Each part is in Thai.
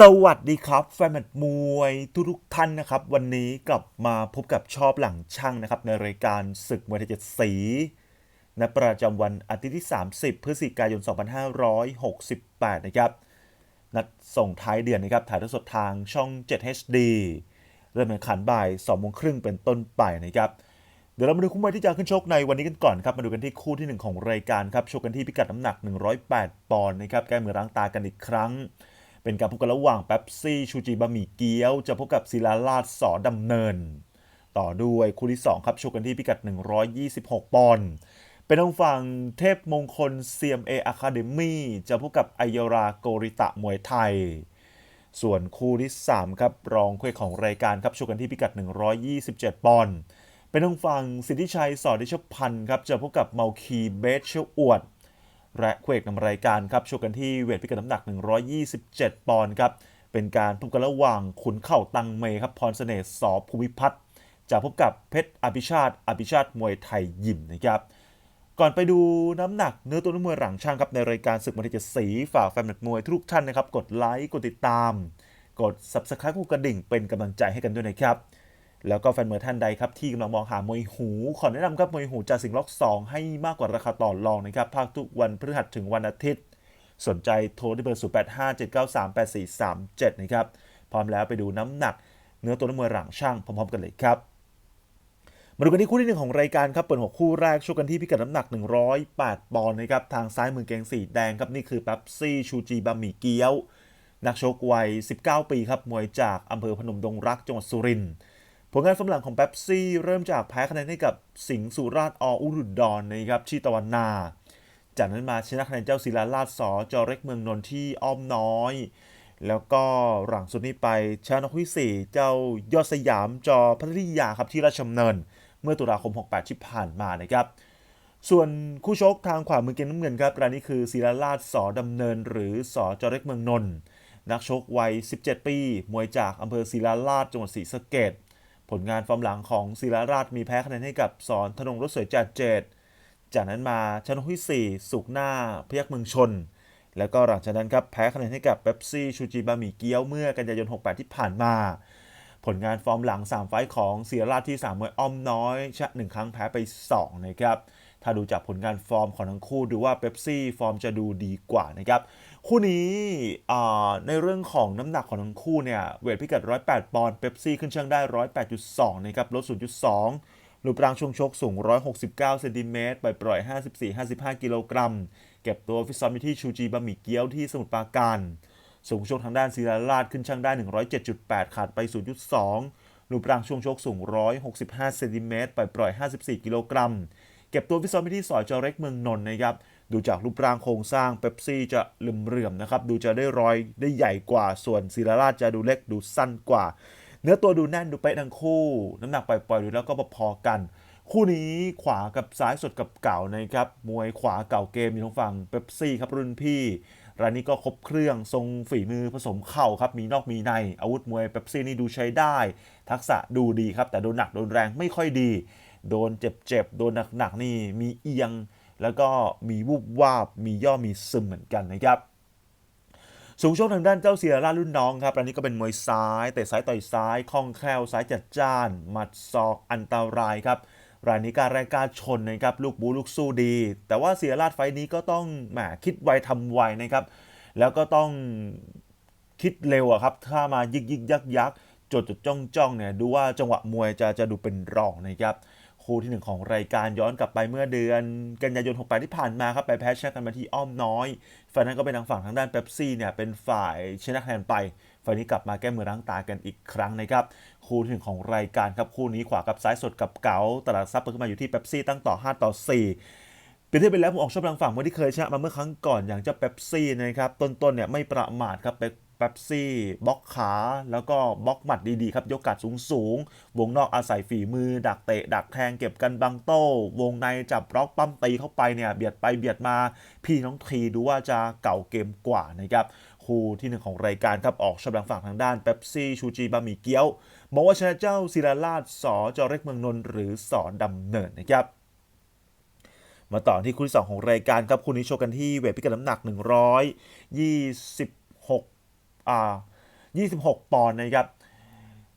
สวัสดีครับ แฟนมตช์มวยทุกทุกท่านนะครับ วันนี้กลับมาพบกับชอบหลังช่างนะครับ ในรายการศึกมวยไทยเจ็ดสีณประจำวันอาทิตย์ที่ 30 พฤศจิกายน 2568 นะครับ นัดส่งท้ายเดือนนะครับ ถ่ายทอดสดทางช่อง 7 HD เริ่มแข่งขันบ่าย2โมงครึ่งเป็นต้นไปนะครับ เดี๋ยวเรามาดูคู่มวยที่จะขึ้นชกในวันนี้กันก่อนครับ มาดูกันที่คู่ทีหนึ่1 ของรายการครับชกกันที่พิกัดน้ำหนัก 108 ปอนด์นะครับแก้มือล้างตากันอีกครั้ง เป็นการพบกันระหว่างแป๊บซี่ชูจีบะหมี่เกี๊ยว จะพบกับศิลาราชสอดำเนิน ต่อด้วยคู่ที่ 2 ครับชกกันที่พิกัด 126 ปอนด์เป็นทางฝั่งเทพมงคล CMA Academy จะพบกับไอยราโกริตะมวยไทย ส่วนคู่ที่ 3 ครับ รองคู่ของรายการครับชกกันที่พิกัด 127 ปอนด์เป็นทางฝั่งสิทธิชัยสอดิชพันธ์ครับ จะพบกับเมาคีเบสเชอวด และคู่เอกนำรายการครับชกกันที่เวทพิกัดน้ำหนัก 127 ปอนด์ครับเป็นการพบกันระหว่างขุนเข่าตังเมครับพรเสน่ห์สอภูมิพัฒน์จะพบกับเพชรอภิชาติอภิชาติมวยไทยยิมนะครับก่อนไปดูน้ำหนักเนื้อตัวนักมวยหลังช่างครับในรายการศึกมวยเจ็ดสีฝากแฟนมวยทุกท่านนะครับกดไลค์กดติดตาม กด subscribe คู่กระดิ่งเป็นกำลังใจให้กันด้วยนะครับ แล้วก็แฟนมวยท่านใดครับที่กำลังมองหามวยหู ขอแนะนำครับมวยหูจากสิงห์ล็อก 2 ให้มากกว่าราคาต่อรองนะครับภาคทุกวันพฤหัสถึงวันอาทิตย์ สนใจโทรที่เบอร์ 0857938437 นะครับ พร้อมแล้วไปดูน้ำหนัก เนื้อตัวนักมวยหลังช่างพร้อมๆกันเลยครับมาดูกันที่คู่ที่หนึ่งของรายการครับเปิดหัวคู่แรกชกกันที่พิกัดน้ำหนัก 108 ปอนด์นะครับทางซ้ายมือเกงสีแดงครับนี่คือแป๊บซี่ชูจีบะหมี่เกี๊ยว นักชกวัย 19 ปีครับมวยจากอำเภอพนมดงรักจังหวัดสุรินทร์ ผลงานฝรั่งของแป๊บซี่เริ่มจากแพ้คะแนนให้กับสิงห์สุราษฎร์ออุรุดรนะครับที่ตะวันนา จากนั้นมาชนะคะแนนเจ้าศิลาราชสอจอเร็กเมืองนนท์ที่อ้อมน้อย แล้วก็หลังสุดนี้ไปชนะนกที่สี่เจ้ายอดสยามจอพัทยาครับที่ราชดำเนิน เมื่อตุลาคม 68 ที่ผ่านมานะครับส่วนคู่ชกทางขวามือเกมน้ำเงินครับรายนี้คือศิลาราชสอดำเนิน หรือสอจอเร็กเมืองนนท์นักชกวัย 17 ปี มวยจากอำเภอศิลาราชจังหวัดศรีสะเกษ ผลงานฟอร์มหลังของศิลาราชมีแพ้คะแนนให้กับสอนธนงรถสวยจัดเจดจากนั้นมาชนะที่ 4 สุกหน้าพยัคฆ์เมืองชน แล้วก็หลังจากนั้นครับแพ้คะแนนให้กับเ e ปซี่ชูจิบะหมี่เกี๊ยวเมื่อกันยายน 68 ที่ผ่านมา ผลงานฟอร์มหลัง 3 ไฟของเสียราชที่3มวยอ้อมน้อยชนะ1ครั้งแพ้ไป 2 นะครับถ้าดูจากผลงานฟอร์มของทั้งคู่ดูว่าเ e ปซี่ฟอร์มจะดูดีกว่านะครับ คู่นี้ในเรื่องของน้ำหนักของทั้งคู่เนี่ย เวทพิกัด 108 ปอนด์เ e ปซี่ขึ้นช่างได้ 108.2 นะครับลด 0.2 รูปร่างช่วงชกสูง 169 เซนติเมตรไปปล่อย 54-55 กิโลกรัม เก็บตัวฟิตซ้อมอยู่ที่ชูจีบะหมี่เกี๊ยวที่สมุทรปราการ สูงชกทางด้านศิลาราชขึ้นช่างได้ 107.8 ขาดไป 0.2 รูปร่างช่วงชกสูง 165 เซนติเมตรไปปล่อย 54 กิโลกรัม เก็บตัวฟิตซ้อมอยู่ที่สอยจอเร็กเมืองนนท์นะครับ ดูจากรูปร่างโครงสร้างเ e ปซี่จะลืมเรื่อมนะครับ ดูจะได้รอยได้ใหญ่กว่า ส่วนศิลาราจะดูเล็กดูสั้นกว่า เนื้อตัวดูแน่นดูเป๊ะทั้งคู่ น้ำหนักปล่อยๆดูแล้วก็พอๆกัน คู่นี้ขวากับซ้ายสดกับเก่านะครับ มวยขวาเก่าเกมอยู่ทางฝั่งเ e ปซี่ครับรุ่นพี่รายนี้ก็ครบเครื่องทรงฝีมือผสมเข่าครับ มีนอกมีใน อาวุธมวยเ e ปซี่นี่ดูใช้ได้ ทักษะดูดีครับ แต่โดนหนักโดนแรงไม่ค่อยดี โดนเจ็บๆ โดนหนักๆนี่มีเอียง แล้วก็มีวูบวาบมีย่อมีซึมเหมือนกันนะครับสูงชกทางด้านเจ้าเสียรารุ่นน้องครับอันนี้ก็เป็นมวยซ้ายเตะซ้ายต่อยซ้ายคล่องแคล่วซ้ายจัดจ้าน หมัดศอกอันตรายครับรายนี้การแรงกล้ารชนนะครับลูกบูลูกสู้ดี แต่ว่าเสียราชไฟต์นี้ก็ต้องแหมคิดไวทำไวนะครับ แล้วก็ต้องคิดเร็วอะครับถ้ามายิกยิกยักยักจดจดจ้องจ้องเนี่ยดูว่าจังหวะมวยจะจะดูเป็นรองนะครับ คู่ที่หนึ่งของรายการย้อนกลับไปเมื่อเดือนกันยายน 68 ที่ผ่านมาครับไปแพ้ชนะกันมาที่อ้อมน้อยฝ่ายนั้นก็เป็นทางฝั่งทางด้านเ e ปซี่เนี่ยเป็นฝ่ายชนะคะแนนไปฝ่ายนี้กลับมาแก้มือล้างตากันอีกครั้งนะครับคู่ที่หนึ่งของรายการครับคู่นี้ขวากับซ้ายสดกับเก๋าตลาดซับเปิดขึ้นมาอยู่ที่เ e ปซี่ตั้งต่อ 5 ต่อ 4 เปรียบเทียบไปแล้วผมออกชอบทางฝั่งเมื่อที่เคยชนะมาเมื่อครั้งก่อนอย่างเจ้าเ e ปซี่นะครับต้นๆเนี่ยไม่ประมาทครับ เป๊ปซี่บล็อกขา แล้วก็บล็อกหมัดดีๆครับ ยกกัดสูงๆวงนอกอาศัยฝีมือ ดักเตะ ดักแทงเก็บกันบังโต้ วงในจับบล็อกปั้มตีเข้าไปเนี่ย เบียดไปเบียดมา พี่น้องทีดูว่าจะเก่าเกมกว่านะครับคู่ที่หนึ่งของรายการครับ ออกชำลังฝั่งทางด้านเ e ปซี่ชูจีบะหมี่เกี๊ยวบอกว่าชนะเจ้าศิลาราชสอจอเร็กเมืองนนท์หรือสอดำเนินนะครับมาต่อที่คู่ที่2ของรายการครับคู่นี้โชว์กันที่เวทพิกัดน้ำหนัก 126 อ่า26 ปอนด์นะครับ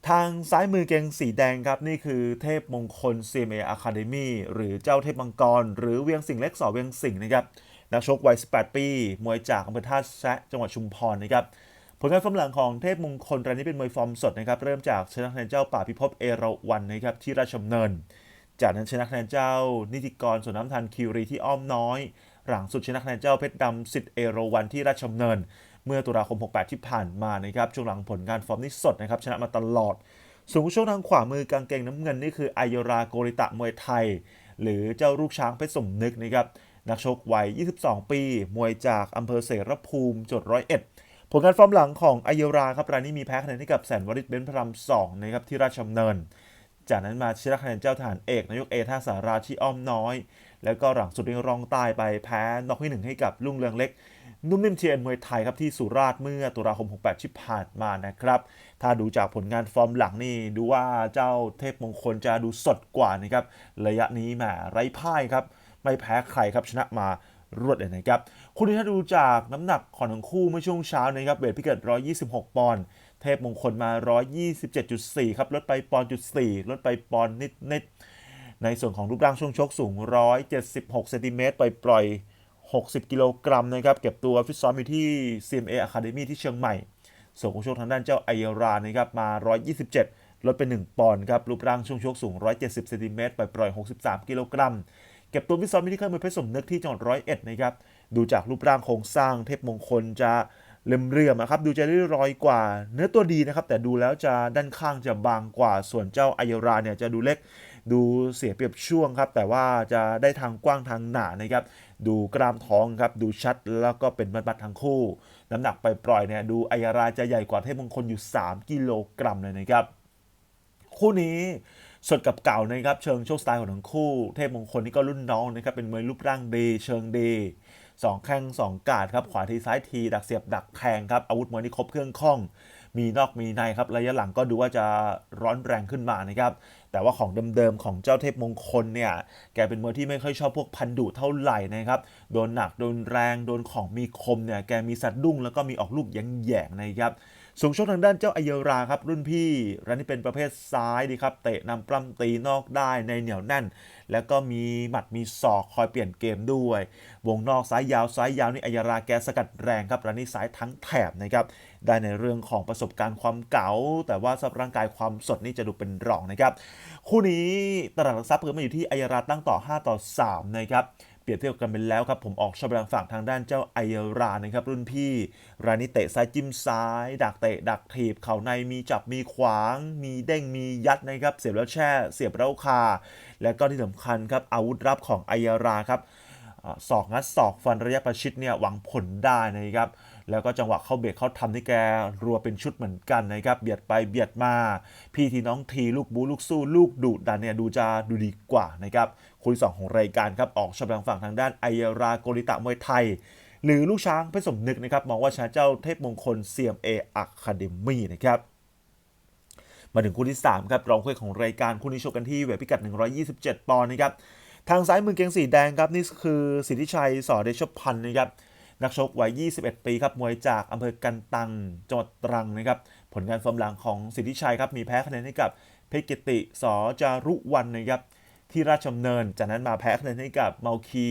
ทางซ้ายมือเกงสีแดงครับ นี่คือเทพมงคล CMA Academy หรือเจ้าเทพมังกร หรือเวียงสิงเล็กสอเวียงสิงนะครับนักชกวัย 18 ปี มวยจากอำเภอท่าแซะจังหวัดชุมพรนะครับผลงานฟอร์มหลังของเทพมงคลรายนี้เป็นมวยฟอร์มสดนะครับ เริ่มจากชนะคะแนนเจ้าป่าพิภพเอราวันนะครับที่ราชดำเนิน จากนั้นชนะคะแนนเจ้านิติกรสวนน้ำทันคิวรีที่อ้อมน้อย หลังสุดชนะคะแนนเจ้าเพชรดำสิทธิ์เอราวันที่ราชดำเนิน เมื่อตุลาคม 68 ที่ผ่านมานะครับช่วงหลังผลงานฟอร์มนี้สดนะครับชนะมาตลอดส่วนผู้ช่วงทางขวามือกางเกงน้ำเงินนี่คืออายราโกริตะมวยไทย หรือเจ้าลูกช้างเพชรสมนึกนะครับนักชกวัย 22 ปี มวยจากอำเภอเสรภูมิจดร้อยเอ็ดผลงานฟอร์มหลังของอายราครับรายนี้มีแพ้คะแนนให้กับแสนวริศเบนพระรามสองนะครับที่ราชดำเนิน จากนั้นมาชนะคะแนนเจ้าทหารเอกนายกเอท่าสาราที่อ้อมน้อย แล้วก็หลังสุดในรองใต้ไปแพ้นอกที่หนึ่งให้กับลุงเรืองเล็ก นุ่มนิ่มเทียนมวยไทยครับที่สุราษฎร์เมื่อตุลาคม 68 ที่ผ่านมานะครับ ถ้าดูจากผลงานฟอร์มหลังนี่ดูว่าเจ้าเทพมงคลจะดูสดกว่านะครับระยะนี้แหมไร้พ่ายครับ ไม่แพ้ใครครับชนะมารวดเลยนะครับคู่นี้ถ้าดูจากน้ำหนักของทั้งคู่เมื่อช่วงเช้านะครับเวทพิกัด 126 ปอนด์เทพมงคลมา 127.4 ครับลดไปปอนด์จุด4ลดไปปอนด์นิดๆในส่วนของรูปร่างช่วงชกสูง 176เซนติเมตรปปล่อย 60 กิโลกรัมนะครับ เก็บตัวฟิตซ้อมอยู่ที่ CMA Academy ที่เชียงใหม่ ส่วนของชกทางด้านเจ้าไอรานะครับมา 127 ลดไป 1 ปอนด์ครับรูปร่างช่วงชกสูง 170เซนติเมตรไปปล่อย63 กิโลกรัม เก็บตัวฟิตซ้อมอยู่ที่ค่ายมวยเพชรสมนึกที่จังหวัดร้อยเอ็ดนะครับดูจากรูปร่างโครงสร้างเทพมงคลจะเล่มเรียมๆอะครับดูจะได้รอยกว่า เนื้อตัวดีนะครับ แต่ดูแล้วจะด้านข้างจะบางกว่า ส่วนเจ้าไอราเนี่ยจะดูเล็กดูเสียเปรียบช่วงครับ แต่ว่าจะได้ทางกว้างทางหนานะครับ ดูกรามท้องครับดูชัดแล้วก็เป็นมัดๆทั้งคู่ น้ำหนักไปปล่อยเนี่ยดูไอยาราจะใหญ่กว่าเทพมงคลอยู่ 3 กิโลกรัมเลยนะครับ คู่นี้สดกับเก่านะครับเชิงโชคสไตล์ของทั้งคู่ เทพมงคลนี่ก็รุ่นน้องนะครับเป็นมวยรูปร่างดีเชิงดีสองแข้งสองกาดครับขวาทีซ้ายทีดักเสียบดักแทงครับอาวุธมวยนี่ครบเครื่องคล่อง มีนอกมีในครับระยะหลังก็ดูว่าจะร้อนแรงขึ้นมานะครับแต่ว่าของเดิมๆของเจ้าเทพมงคลเนี่ยแกเป็นมวยที่ไม่ค่อยชอบพวกพันดุเท่าไหร่นะครับโดนหนักโดนแรงโดนของมีคมเนี่ยแกมีสัดดุ้งแล้วก็มีออกลูกแยงๆนะครับ สูงชกทางด้านเจ้าอเยราครับ รุ่นพี่รันนี่เป็นประเภทซ้ายดีครับ เตะนำปล้ำตีนอกได้ในเหนียวแน่น แล้วก็มีหมัดมีศอกคอยเปลี่ยนเกมด้วย วงนอกซ้ายยาวซ้ายยาวนี่ไอยาราแกสกัดแรงครับรันนี่ซ้ายทั้งแถบนะครับได้ในเรื่องของประสบการณ์ความเก๋าแต่ว่าสภาพร่างกายความสดนี่จะดูเป็นรองนะครับคู่นี้ตลาดหลักทรัพย์เพิ่มมาอยู่ที่ไอยาราตั้งต่อ 5 ต่อ 3 นะครับ รียบเทียบกันไปแล้วครับ ผมออกชอบแรงฝั่งทางด้านเจ้าไอยารานะครับ รุ่นพี่รายนี้เตะซ้ายจิ้มซ้าย ดักเตะ ดักถีบเข่าในมีจับมีขวาง มีเด้งมียัดนะครับ เสียบแล้วแช่ เสียบแล้วคา และก็ที่สำคัญครับอาวุธรับของไอยาราครับ ศอกงัดศอกฟันระยะประชิดเนี่ยหวังผลได้นะครับแล้วก็จังหวะเข้าเบียดเข้าทำที่แกรัวเป็นชุดเหมือนกันนะครับเบียดไปเบียดมา พี่ทีน้องทีลูกบูลูกสู้ลูกดุดันเนี่ยดูจะดูดีกว่านะครับคู่ที่สองของรายการครับออกชมทางฝั่งทางด้านไอยราโกริตะมวยไทย หรือลูกช้างเพชรสมนึกนะครับมองว่าชนะเจ้าเทพมงคล CMA Academy นะครับมาถึงคู่ที่ 3 ครับรองคู่ของรายการคู่นี้ชกกันที่เวทพิกัด 127 ปอนด์นะครับ ทางซ้ายมือเกงสีแดงครับนี่คือสิทธิชัยสอเดชพันธ์นะครับนักชกวัย 21 ปีครับมวยจากอำเภอกันตังจังหวัดตรังนะครับผลงานฟอร์มหลังของสิทธิชัยครับมีแพ้คะแนนให้กับเพชรกิติสอจารุวันนะครับที่ราชดำเนิน จากนั้นมาแพ้คะแนนให้กับเมาคี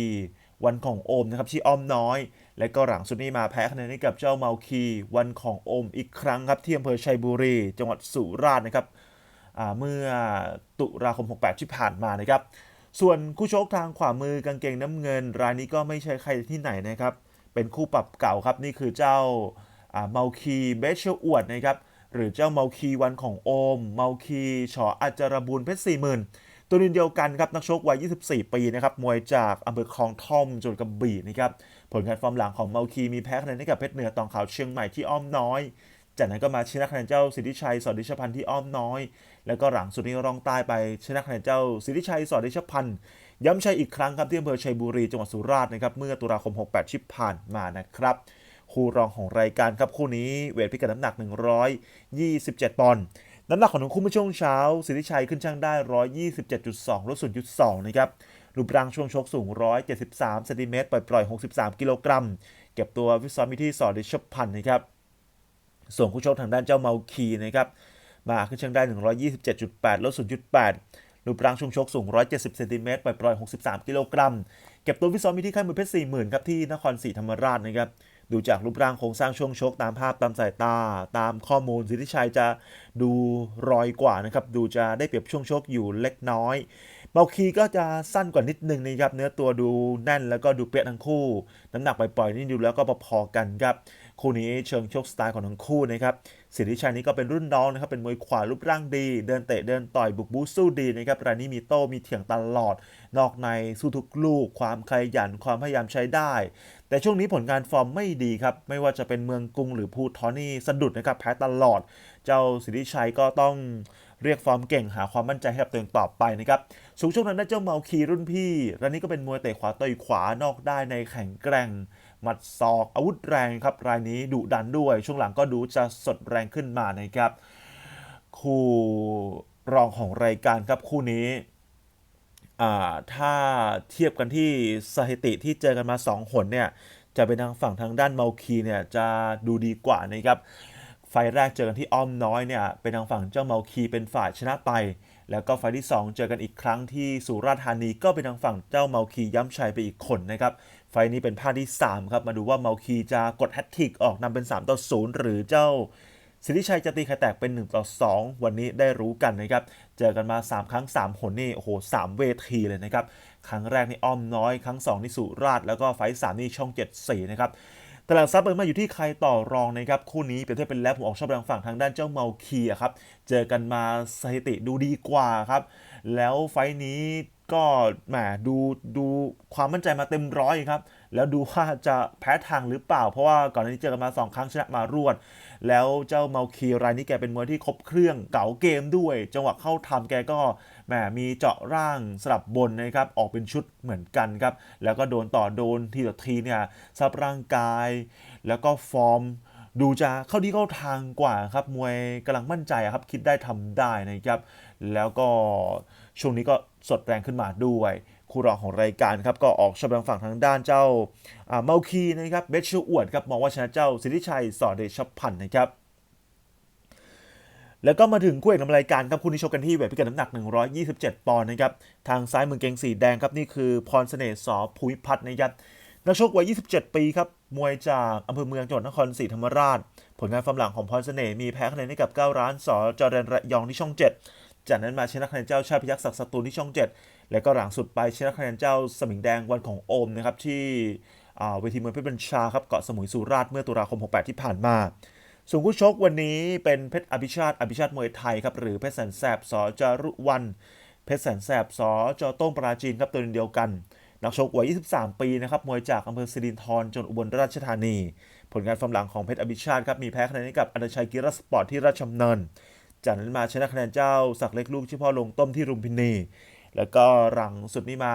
วันของโอมนะครับที่อ้อมน้อย และก็หลังสุดนี้มาแพ้คะแนนให้กับเจ้าเมาคีวันของโอมอีกครั้งครับที่อำเภอชัยบุรี จังหวัดสุราษฎร์นะครับเมื่อตุลาคม 68 ที่ผ่านมานะครับ ส่วนคู่ชกทางขวามือกางเกงน้ำเงิน รายนี้ก็ไม่ใช่ใครที่ไหนนะครับ เป็นคู่ปรับเก่าครับนี่คือเจ้าเมาคีเบชเชอวดนะครับหรือเจ้าเมาคีวันของโอม เมาคีชออัจารบูลเพชรสี่หมื่นตัวนี้เดียวกันครับนักชกวัย 24 ปีนะครับมวยจากอำเภอคลองท่อมจังหวัดกระบี่นะครับผลงานฟอร์มหลังของเมาคีมีแพ้คะแนนให้กับเพชรเหนือตองขาวเชียงใหม่ที่อ้อมน้อย จากนั้นก็มาชนะคะแนนเจ้าสิทธิชัยสอดิชพันธ์ที่อ้อมน้อย แล้วก็หลังสุดนี้รองใต้ไปชนะคะแนนเจ้าสิทธิชัยสอดิชพันธ์ย้ำชัยอีกครั้งครับที่อำเภอชัยบุรีจังหวัดสุราษฎร์นะครับเมื่อตุลาคม 68ที่ผ่านมานะครับคู่รองของรายการครับคู่นี้เวทพิกัดน้ำหนัก 127 ปอนด์น้ำหนักของทั้งคู่เมื่อช่วงเช้า สิทธิชัยขึ้นช่างได้ 127.2ลด0.2นะครับรูปร่างช่วงชกสูง 173เซนติเมตรปล่อยๆ 63 กิโลกรัม เก็บตัวฟิตซ้อมอยู่ที่สอดิชพันธ์นะครับ ส่วนคู่ชกทางด้านเจ้าเมาคีนะครับมาขึ้นช่างได้ 127.8 ลด 0.8 รูปร่างช่วงชกสูง 170เซนติเมตรปล่อยๆ63 กิโลกรัม เก็บตัวฟิซ้อมมีที่ค่ายมวยเพชร 40,000 ครับ ที่นครศรีธรรมราชนะครับ ดูจากรูปร่างโครงสร้างช่วงชกตามภาพตามสายตา ตามข้อมูลสิทธิชัยจะดูรอยกว่านะครับ ดูจะได้เปรียบช่วงชกอยู่เล็กน้อย เมาคีก็จะสั้นกว่านิดนึงนะครับเนื้อตัวดูแน่นแล้วก็ดูเปียกทั้งคู่ น้ำหนักปล่อยๆนี่ดูแล้วก็พอๆกันครับคู่นี้เชิงชกสไตล์ของทั้งคู่นะครับสิทธิชัยนี่ก็เป็นรุ่นน้องนะครับเป็นมวยขวารูปร่างดี เดินเตะเดินต่อยบุกบูสู้ดีนะครับรายนี้มีโต้มีเถียงตลอด นอกในสู้ทุกลูก ความขยันความพยายามใช้ได้ แต่ช่วงนี้ผลงานฟอร์มไม่ดีครับไม่ว่าจะเป็นเมืองกรุงหรือภูทอนี่สะดุดนะครับแพ้ตลอด เจ้าสิทธิชัยก็ต้อง เรียกฟอร์มเก่งหาความมั่นใจให้กับตัวเองต่อไปนะครับสูงช่วงนั้นได้เจ้าเมาคีรุ่นพี่รายนี้ก็เป็นมวยเตะขวาต่อยขวานอกได้ในแข็งแกร่งหมัดศอกอาวุธแรงครับรายนี้ดุดันด้วย ช่วงหลังก็ดูจะสดแรงขึ้นมานะครับคู่รองของรายการครับคู่นี้ถ้าเทียบกันที่สถิติที่เจอกันมา 2 หนเนี่ย จะเป็นทางฝั่งทางด้านเมาคีเนี่ยจะดูดีกว่านะครับ ไฟแรกเจอกันที่อ้อมน้อยเนี่ยเป็นทางฝั่งเจ้าเมาคีเป็นฝ่ายชนะไป แล้วก็ไฟที่ 2 เจอกันอีกครั้งที่สุราษฎร์ธานีก็เป็นทางฝั่งเจ้าเมาคีย้ำชัยไปอีกคนนะครับไฟนี้เป็นภาคที่ 3 ครับ มาดูว่าเมาคีจะกดแฮตทริกออกนำเป็น 3 ต่อ 0 หรือเจ้าสิทธิชัยจะตีไข่แตกเป็น 1 ต่อ 2 วันนี้ได้รู้กันนะครับ เจอกันมา 3 ครั้ง 3 หนนี่โอ้โห3เวทีเลยนะครับ ครั้งแรกนี่อ้อมน้อย ครั้ง 2 นี่สุราษฎร์แล้วก็ไฟล์3นี่ช่อง 7 4 นะครับ ตลาดซับเปิดมาอยู่ที่ใครต่อรองนะครับคู่นี้เป็นเทียบเป็นแล้วผมออกชอบทางฝั่งทางด้านเจ้าเมาคีครับเจอกันมาสถิติดูดีกว่าครับ แล้วไฟนี้ก็แหมดูดูความมั่นใจมาเต็มร้อยครับ แล้วดูว่าจะแพ้ทางหรือเปล่า เพราะว่าก่อนหน้านี้เจอกันมา 2 ครั้งชนะมารวด แล้วเจ้าเมาคีรายนี้แกเป็นมวยที่ครบเครื่องเก๋าเกมด้วย จังหวะเข้าทำแกก็แหมมีเจาะร่างสลับบนนะครับออกเป็นชุดเหมือนกันครับแล้วก็โดนต่อโดนทีต่อทีเนี่ยสภาพร่างกาย แล้วก็ฟอร์มดูจะเข้าที่เข้าทางกว่าครับมวยกำลังมั่นใจครับคิดได้ทำได้นะครับ แล้วก็ช่วงนี้ก็สดแรงขึ้นมาด้วย คู่รองของรายการครับก็ออกชมทางฝั่งทางด้านเจ้าเมาคีนะครับเบชชูอวดครับมองว่าชนะเจ้าสิทธิชัยสอเดชพันธ์นะครับแล้วก็มาถึงคู่เอกนำรายการครับคู่นี้ชกกันที่เวทพิกัดน้ำหนัก 127 ปอนด์นะครับทางซ้ายมือเกงสีแดงครับนี่คือพรเสน่ห์สอภูมิพัฒน์นะครับนักชกวัย 27 ปีครับมวยจากอำเภอเมืองจังหวัดนครศรีธรรมราช ผลงานฟอร์มหลังของพรเสน่ห์มีแพ้คะแนนให้กับ 9 ร้านสอจอร์แดนระยองที่ช่อง 7 จากนั้นมาชนะคะแนนเจ้าชาติพยัคฆ์ศักดิ์สตูลที่ช่อง 7 แล้วก็หลังสุดไปชนะคะแนนเจ้าสมิงแดงวันของโอมนะครับที่เวทีมวยเพชรบัญชาครับเกาะสมุยสุราษฎร์เมื่อตุลาคม 68 ที่ผ่านมา ส่วนคู่ชกวันนี้เป็นเพชรอภิชาติอภิชาติมวยไทยครับหรือเพชรแสนแสบสจารุวันเพชรแสนแสบสจโต้งปราจีนครับตัวเดียวกันนักชกวัย 23 ปีนะครับ มวยจากอำเภอสิรินธรจังหวัดอุบลราชธานี ผลงานฟอร์มหลังของเพชรอภิชาติครับ มีแพ้คะแนนให้กับอนันชัยกีรสปอร์ตที่ราชดำเนิน จากนั้นมาชนะคะแนนเจ้าศักดิ์เล็กลูกชื่อพ่อลงต้มที่รุมพินี แล้วก็หลังสุดนี้มา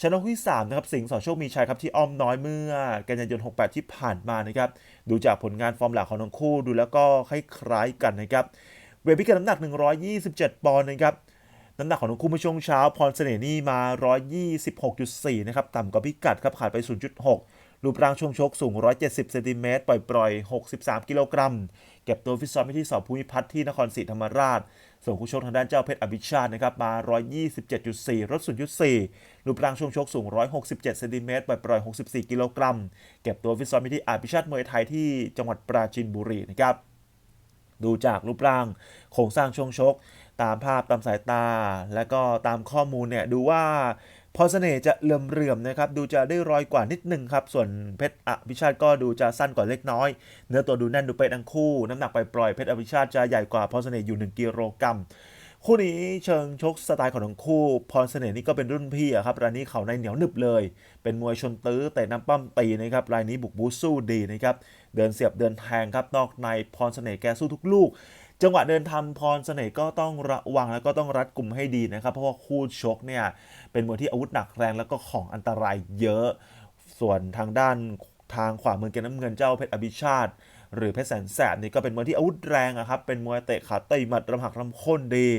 ชนะที่3นะครับสิงห์สอโชคมีชัยครับที่อ้อมน้อยเมื่อกันยายน 68 ที่ผ่านมานะครับดูจากผลงานฟอร์มหลักของทั้งคู่ดูแล้วก็คล้ายๆกันนะครับเวทพิกัดน้ำหนัก 127 ปอนด์นะครับน้ำหนักของทั้งคู่เมื่อช่วงเช้า พรเสน่ห์นี่มา 126.4 นะครับต่ำกว่าพิกัดครับขาดไป 0.6 รูปร่างช่วงชกสูง 170 เซนติเมตร ปล่อยๆ63 กิโลกรัม เก็บตัวฟิตซ้อมที่สอบภูมิพัฒน์ที่นครศรีธรรมราช ส่วนคู่ชกทางด้านเจ้าเพชรอภิชาตินะครับ มา 127.4ลด0.4 รูปร่างช่วงชกสูง 167 เซนติเมตร ปล่อยๆ64 กิโลกรัม เก็บตัวฟิตซ้อมที่อภิชาติมวยไทยที่จังหวัดปราจีนบุรีนะครับ ดูจากรูปร่างโครงสร้างช่วงชก ตามภาพตามสายตา และก็ตามข้อมูลเนี่ยดูว่า พอเสน่ห์จะเลื่อมๆนะครับ ดูจะได้รอยกว่านิดนึงครับ ส่วนเพชรอภิชาติก็ดูจะสั้นกว่าเล็กน้อย เนื้อตัวดูแน่นดูเป๊ะทั้งคู่ น้ำหนักไปปล่อยเพชรอภิชาติจะใหญ่กว่าพอเสน่ห์อยู่ 1กิโลกรัมคู่นี้เชิงชกสไตล์ของทั้งคู่ พรเสน่ห์นี่ก็เป็นรุ่นพี่ครับรายนี้เขาในเหนียวหนึบเลย เป็นมวยชนตื้อแต่น้ำปั้มตีนะครับรายนี้บุกบูสู้ดีนะครับ เดินเสียบเดินแทงครับนอกในพรเสน่ห์แกสู้ทุกลูก จังหวะเดินทำพรเสน่ห์ก็ต้องระวังแล้วก็ต้องรัดกลุ่มให้ดีนะครับ เพราะว่าคู่ชกเนี่ยเป็นมวยที่อาวุธหนักแรงแล้วก็ของอันตรายเยอะ ส่วนทางด้านทางขวามือเกมน้ำเงินเจ้าเพชรอภิชาติ หรือเพชรแสนแสบนี่ก็เป็นมวยที่อาวุธแรงอะครับ เป็นมวยเตะขาเตะหมัดรำหักรำค้นดี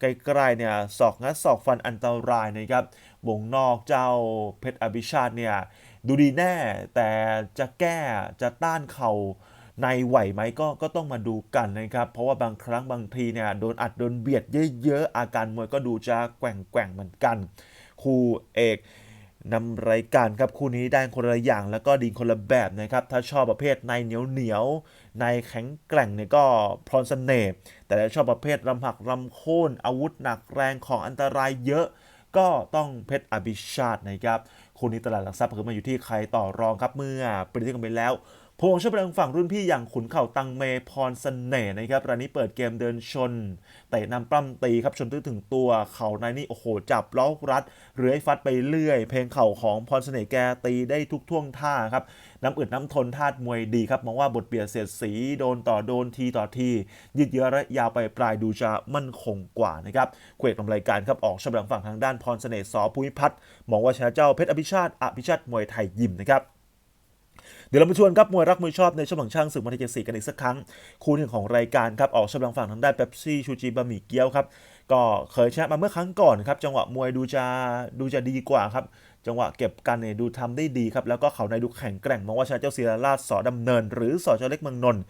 ใกล้ๆเนี่ยศอกงัดศอกฟันอันตรายนะครับวงนอกเจ้าเพชรอภิชาติเนี่ยดูดีแน่แต่จะแก้จะต้านเข่า ในไหวไหมก็ก็ต้องมาดูกันนะครับ เพราะว่าบางครั้งบางทีเนี่ยโดนอัดโดนเบียดเยอะๆอาการมวยก็ดูจะแกว่งแกว่งๆเหมือนกัน คู่เอกนำรายการครับคู่นี้ได้คนละอย่างแล้วก็ดีคนละแบบนะครับ ถ้าชอบประเภทในเหนียวเหนียวในแข็งแกร่งเนี่ยก็พรสเสน่ห์แต่ถ้าชอบประเภทรำหักรำโค่นอาวุธหนักแรงของอันตรายเยอะ ก็ต้องเพชรอภิชาตินะครับคู่นี้ตลาดหลักทรัพย์คือมาอยู่ที่ใครต่อรองครับเมื่อปริที่กันไปแล้ว พวงชอบแรงฝั่งรุ่นพี่อย่างขุนเข่าตังเมพรเสน่ห์นะครับรายนี้เปิดเกมเดินชนเตะนำปล้ำตีครับชนตื้อถึงตัว เข่าในนี่โอ้โหจับล็อกรัดเรื้อยฟัดไปเรื่อย เพลงเข่าของพรเสน่ห์แกตีได้ทุกท่วงท่าครับน้ำอึดน้ำทนธาตุมวยดีครับมองว่าบทเบียดเสียดสีโดนต่อโดนทีต่อทียืดเยื้อระยาวไปปลายดูจะมั่นคงกว่านะครับเควกนำรายการครับออกชำลังฝั่งทางด้านพรเสน่ห์สอภูมิพัฒน์มองว่าชนะเจ้าเพชรอภิชาติอภิชาติมวยไทยยิมนะครับ เดี๋ยวเรามาชวนครับมวยรักมวยชอบในช่วงของช่างศึกวันที่เจ็ดสี่กันอีกสักครั้ง คู่หนึ่งของรายการครับออกชำลังฝั่งทางด้านเป๊ปซี่ชูจิบะหมี่เกี๊ยวครับก็เคยชนะมาเมื่อครั้งก่อนครับจังหวะมวยดูจะดูจะดีกว่าครับจังหวะเก็บกันเนี่ยดูทำได้ดีครับแล้วก็เขาในดูแข็งแกร่งมองว่าชนะเจ้าศิลาราชสอดำเนิน หรือสอเจ้าเล็กเมืองนนท์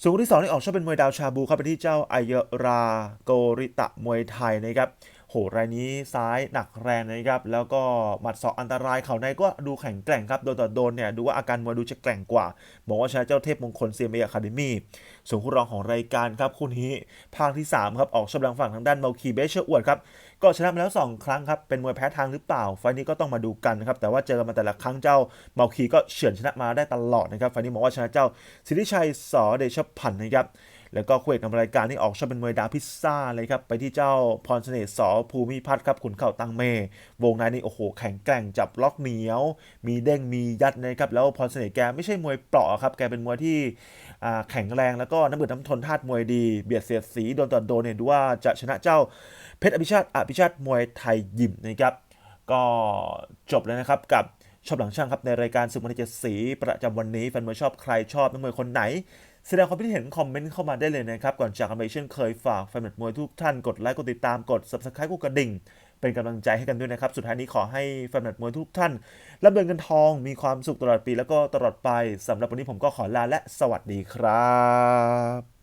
ส่วนคู่ที่สองนี่ออกชอบเป็นมวยดาวชาบูครับไปที่เจ้าไอเยราโกริตะมวยไทยนะครับ โหรายนี้ซ้ายหนักแรงนะครับ แล้วก็หมัดศอกอันตรายเขาในก็ดูแข็งแกร่งครับ โดนต่อโดนเนี่ยดูว่าอาการมวยดูจะแกร่งกว่า บอกว่าชนะเจ้าเทพมงคลเซียมเออะคาเดมี่ส่วนคู่รองของรายการครับคู่นี้ภาคที่สามครับออกชำลังฝั่งทางด้านเมาคีเบเชอร์อวดครับก็ชนะมาแล้วสองครั้งครับ เป็นมวยแพ้ทางหรือเปล่า ไฟนี้ก็ต้องมาดูกันนะครับ แต่ว่าเจอมาแต่ละครั้งเจ้าเมาคีก็เฉือนชนะมาได้ตลอดนะครับ ไฟนี้บอกว่าชนะเจ้าสิทธิชัยสอเดชพันธ์นะครับ แล้วก็คู่เอกนำรายการนี่ออกชอบเป็นมวยดาวพิซซ่าเลยครับ ไปที่เจ้าพรเสน่ห์สอภูมิพัฒน์ครับขุนเข่าตังเม วงในนี่โอ้โหแข็งแกร่งจับล็อกเหนียว มีเด้งมียัดนะครับแล้วพรเสน่ห์แกไม่ใช่มวยเปราะครับแกเป็นมวยที่แข็งแรงแล้วก็น้ำเบือดน้ำทนธาตุมวยดีเบียดเสียดสีโดนต่อโดนเนี่ยดูว่าจะชนะเจ้าเพชรอภิชาติอภิชาติมวยไทยยิมนะครับก็จบแล้วนะครับกับชอบหลังช่างครับในรายการศึกวันที่เจ็ดสีประจำวันนี้แฟนมวยชอบใครชอบนักมวยคนไหน แสดงความคิดเห็นคอมเมนต์เข้ามาได้เลยนะครับ ก่อนจากกันไปเช่นเคยฝากแฟนมวยทุกท่านกดไลค์กดติดตามกด subscribe กดกระดิ่ง เป็นกำลังใจให้กันด้วยนะครับ สุดท้ายนี้ขอให้แฟนมวยทุกท่านรับเงินเงินทองมีความสุขตลอดปีแล้วก็ตลอดไปสำหรับวันนี้ผมก็ขอลาและสวัสดีครับ